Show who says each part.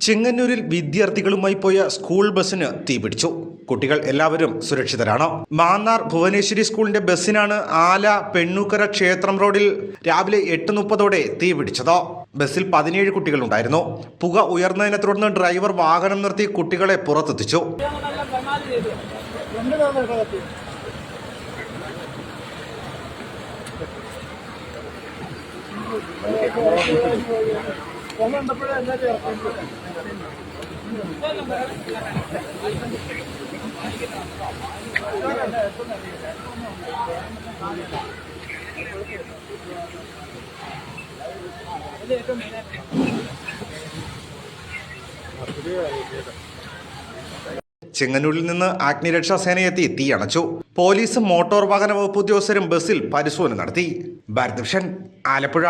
Speaker 1: ചെങ്ങന്നൂരിൽ വിദ്യാർത്ഥികളുമായി പോയ സ്കൂൾ ബസ്സിന് തീപിടിച്ചു കുട്ടികൾ എല്ലാവരും സുരക്ഷിതരാണ്. മാന്നാർ ഭുവനേശ്വരി സ്കൂളിന്റെ ബസ്സിനാണ് ആല പെണ്ണൂക്കര ക്ഷേത്രം റോഡിൽ രാവിലെ എട്ട് മുപ്പതോടെ തീപിടിച്ചത് ബസ്സിൽ പതിനേഴ് കുട്ടികളുണ്ടായിരുന്നു. പുക ഉയർന്നതിനെ തുടർന്ന് ഡ്രൈവർ വാഹനം നിർത്തി കുട്ടികളെ പുറത്തെത്തിച്ചു. ചെങ്ങന്നൂരിൽ നിന്ന് അഗ്നിരക്ഷാ സേനയെത്തി തീയണച്ചു. പോലീസും മോട്ടോർ വാഹന വകുപ്പ് ഉദ്യോഗസ്ഥരും ബസ്സിൽ പരിശോധന നടത്തി. ഭാരത് ആലപ്പുഴ.